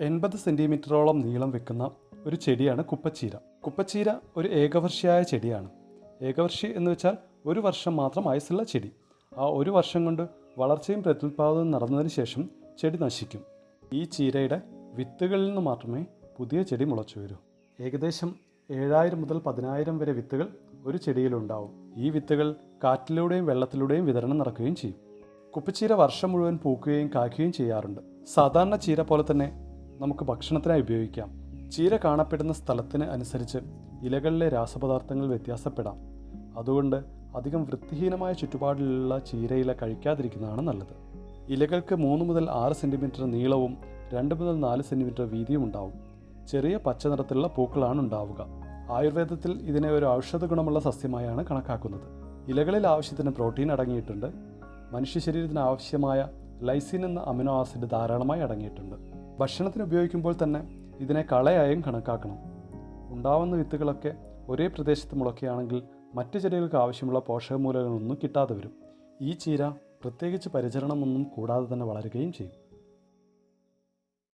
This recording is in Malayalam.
എൺപത് സെന്റിമീറ്ററോളം നീളം വെക്കുന്ന ഒരു ചെടിയാണ് കുപ്പച്ചീര. കുപ്പച്ചീര ഒരു ഏകവർഷിയായ ചെടിയാണ്. ഏകവർഷി എന്ന് വെച്ചാൽ ഒരു വർഷം മാത്രം ആയുസ്സുള്ള ചെടി. ആ ഒരു വർഷം കൊണ്ട് വളർച്ചയും പ്രത്യുൽപാദനവും നടന്നതിന് ശേഷം ചെടി നശിക്കും. ഈ ചീരയുടെ വിത്തുകളിൽ നിന്ന് മാത്രമേ പുതിയ ചെടി മുളച്ചു വരൂ. ഏകദേശം ഏഴായിരം മുതൽ പതിനായിരം വരെ വിത്തുകൾ ഒരു ചെടിയിലുണ്ടാവും ഈ വിത്തുകൾ കാറ്റിലൂടെയും വെള്ളത്തിലൂടെയും വിതരണം നടക്കുകയും ചെയ്യും. കുപ്പിച്ചീര വർഷം മുഴുവൻ പൂക്കുകയും കായ്ക്കുകയും ചെയ്യാറുണ്ട്. സാധാരണ ചീര പോലെ തന്നെ നമുക്ക് ഭക്ഷണത്തിനായി ഉപയോഗിക്കാം. ചീര കാണപ്പെടുന്ന സ്ഥലത്തിന് അനുസരിച്ച് ഇലകളിലെ രാസപദാർത്ഥങ്ങൾ വ്യത്യാസപ്പെടാം. അതുകൊണ്ട് അധികം വൃത്തിഹീനമായ ചുറ്റുപാടിലുള്ള ചീരയില കഴിക്കാതിരിക്കുന്നതാണ് നല്ലത്. ഇലകൾക്ക് മൂന്ന് മുതൽ ആറ് സെന്റിമീറ്റർ നീളവും രണ്ട് മുതൽ നാല് സെന്റിമീറ്റർ വീതിയും ഉണ്ടാവും. ചെറിയ പച്ച നിറത്തിലുള്ള പൂക്കളാണ് ഉണ്ടാവുക. ആയുർവേദത്തിൽ ഇതിനെ ഒരു ഔഷധ ഗുണമുള്ള സസ്യമായാണ് കണക്കാക്കുന്നത്. ഇലകളിൽ ആവശ്യത്തിന് പ്രോട്ടീൻ അടങ്ങിയിട്ടുണ്ട്. മനുഷ്യ ശരീരത്തിന് ആവശ്യമായ ലൈസിൻ എന്ന അമിനോ ആസിഡ് ധാരാളമായി അടങ്ങിയിട്ടുണ്ട്. ഭക്ഷണത്തിന് ഉപയോഗിക്കുമ്പോൾ തന്നെ ഇതിനെ കളയായും കണക്കാക്കണം. ഉണ്ടാവുന്ന വിത്തുകളൊക്കെ ഒരേ പ്രദേശത്ത് മുളക്കുകയാണെങ്കിൽ മറ്റ് ചെടികൾക്ക് ആവശ്യമുള്ള പോഷകമൂലകളൊന്നും കിട്ടാതെ വരും. ഈ ചീര പ്രത്യേകിച്ച് പരിചരണമൊന്നും കൂടാതെ തന്നെ വളരുകയും ചെയ്യും.